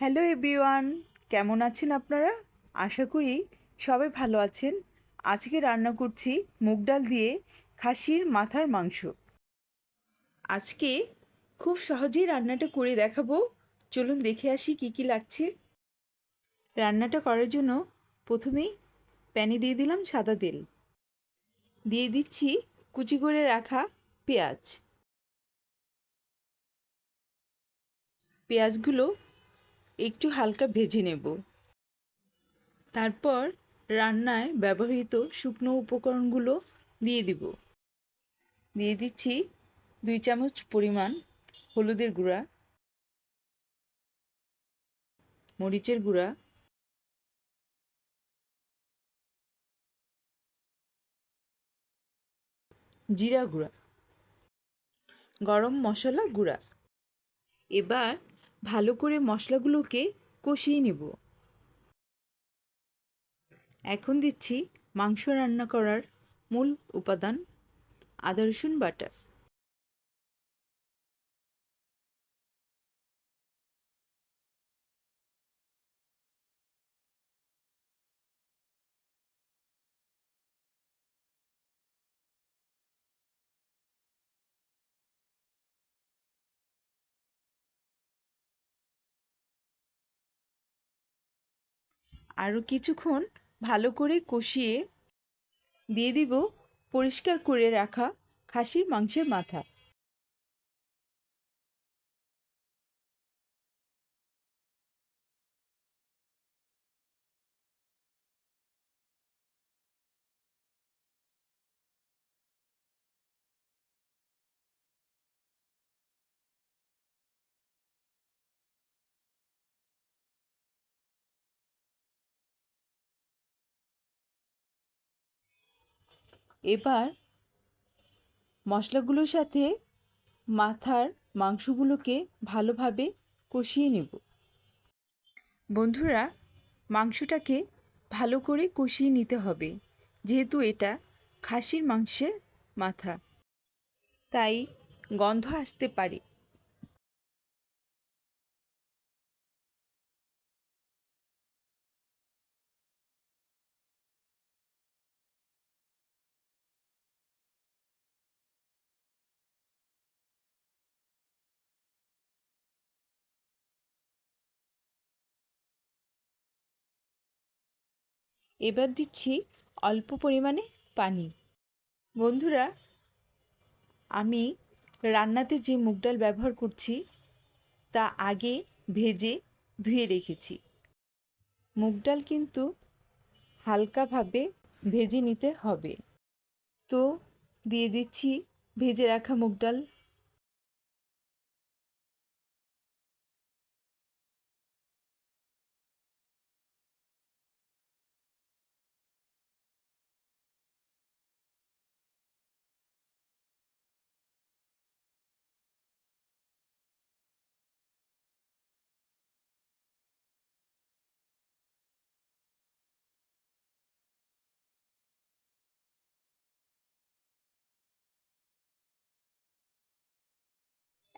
Hello everyone, কেমন আছেন আপনারা? আশা করি সবাই ভালো আছেন। আজকে রান্না করছি মুগ ডাল দিয়ে খাসির মাথার মাংস। আজকে খুব সহজেই রান্নাটা করে দেখাবো। চলুন দেখে আসি কি কি লাগছে। রান্নাটা করার জন্য প্রথমেই প্যানে দিয়ে দিলাম সাদা তেল। দিয়ে দিচ্ছি কুচি করে রাখা পেঁয়াজ। পেঁয়াজগুলো একটু হালকা ভেজে নেব। তারপর রান্নায় ব্যবহৃত শুকনো উপকরণগুলো দিয়ে দিব। দিয়ে দিচ্ছি দুই চামচ পরিমাণ হলুদের গুঁড়া, মরিচের গুঁড়া, জিরা গুঁড়া, গরম মশলা গুঁড়া। এবার ভালো করে মশলাগুলোকে কষিয়ে নেব। এখন দিচ্ছি মাংস রান্না করার মূল উপাদান, আদা রসুন বাটা। আরও কিছুক্ষণ ভালো করে কষিয়ে দিয়ে দিব পরিষ্কার করে রাখা খাসির মাংসের মাথা। এবার মশলাগুলোর সাথে মাথার মাংসগুলোকে ভালোভাবে কষিয়ে নেব। বন্ধুরা, মাংসটাকে ভালো করে কষিয়ে নিতে হবে, যেহেতু এটা খাসির মাংসের মাথা। তাই গন্ধ আসতে পারে। এবার দিচ্ছি অল্প পরিমাণে পানি। বন্ধুরা, আমি রান্নাতে যে মুগ ডাল ব্যবহার করছি, তা আগে ভেজে ধুয়ে রেখেছি। মুগ ডাল কিন্তু হালকাভাবে ভেজে নিতে হবে। তো, দিয়ে দিচ্ছি ভেজে রাখা মুগ ডাল।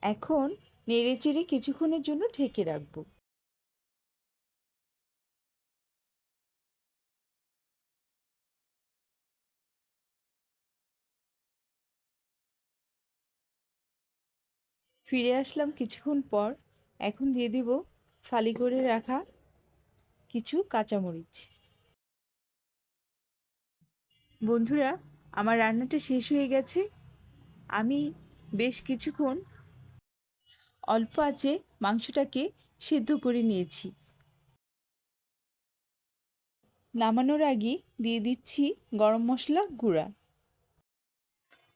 এখন নেড়েচেড়ে কিছুক্ষণের জন্য ঢেকে রাখব। ফিরে আসলাম কিছুক্ষণ পর। এখন দিয়ে দিব ফালি করে রাখা কিছু কাঁচামরিচ। বন্ধুরা, আমার রান্নাটা শেষ হয়ে গেছে। আমি বেশ কিছুক্ষণ অল্প আঁচে মাংসটাকে সেদ্ধ করে নিয়েছি। নামানোর আগে দিয়ে দিচ্ছি গরম মশলা গুঁড়া।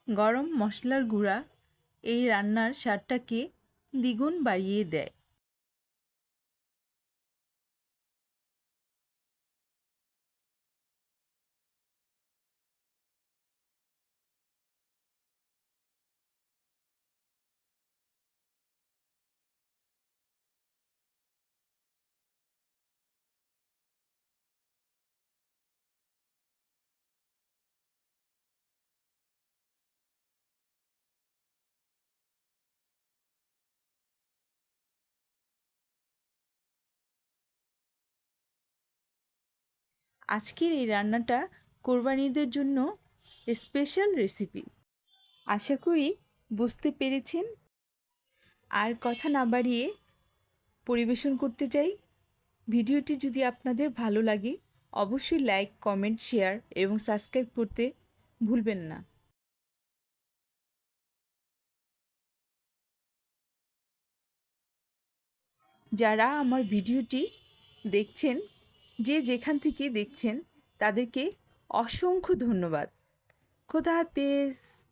গরম মশলার গুঁড়া এই রান্নার স্বাদটাকে দ্বিগুণ বাড়িয়ে দেয়। আজকের এই রান্নাটা কোরবানিদের জন্য স্পেশাল রেসিপি আশা করি বুঝতে পেরেছেন। আর কথা না বাড়িয়ে পরিবেশন করতে চাই। ভিডিওটি যদি আপনাদের ভালো লাগে, অবশ্যই লাইক কমেন্ট শেয়ার এবং সাবস্ক্রাইব করতে ভুলবেন না। যারা আমার ভিডিওটি দেখছেন যে যেখান থেকে দেখছেন তাদেরকে অসংখ্য ধন্যবাদ। খোদা হাফেজ।